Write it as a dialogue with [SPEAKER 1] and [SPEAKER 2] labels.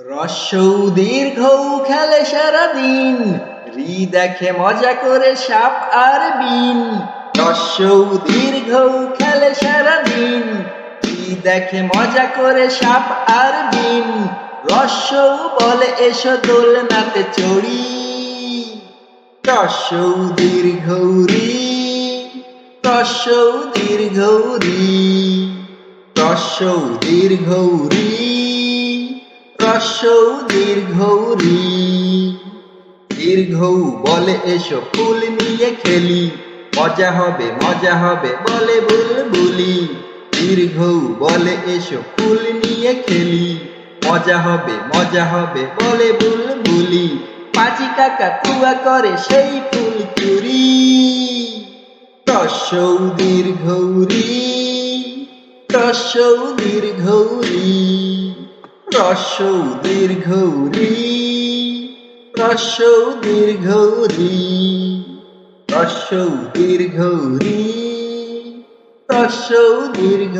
[SPEAKER 1] রস্যৌ দীর্ঘ খেলে সারাদিন রি দেখে মজা করে সাপ আর বিন। রস্যৌ দীর্ঘ খেলে সারাদিন রি দেখে মজা করে সাপ আর বিন। রস্যৌ বলে, এসো দোলনাতে চড়ি। রস্যৌ দীর্ঘ রি রস্যৌ দীর্ঘ রি রস্যৌ দীর্ঘ রি। রস্যৌ দীর্ঘ রি দীর্ঘ, বলে এসো, ফুল নিয়ে খেলি। মজা হবে মজা হবে, বলে বুলবুলি। দীর্ঘ, বলে এসো, ফুল নিয়ে খেলি। মজা হবে মজা হবে, বলে বুলবুলি। পাঁচি কাকা তুয়া করে সেই ফুল চুরি। রস্যৌ দীর্ঘ রি রস্যৌ দীর্ঘ রস্যৌ দীর্ঘ রি রস্যৌ দীর্ঘ রি রস্যৌ দীর্ঘ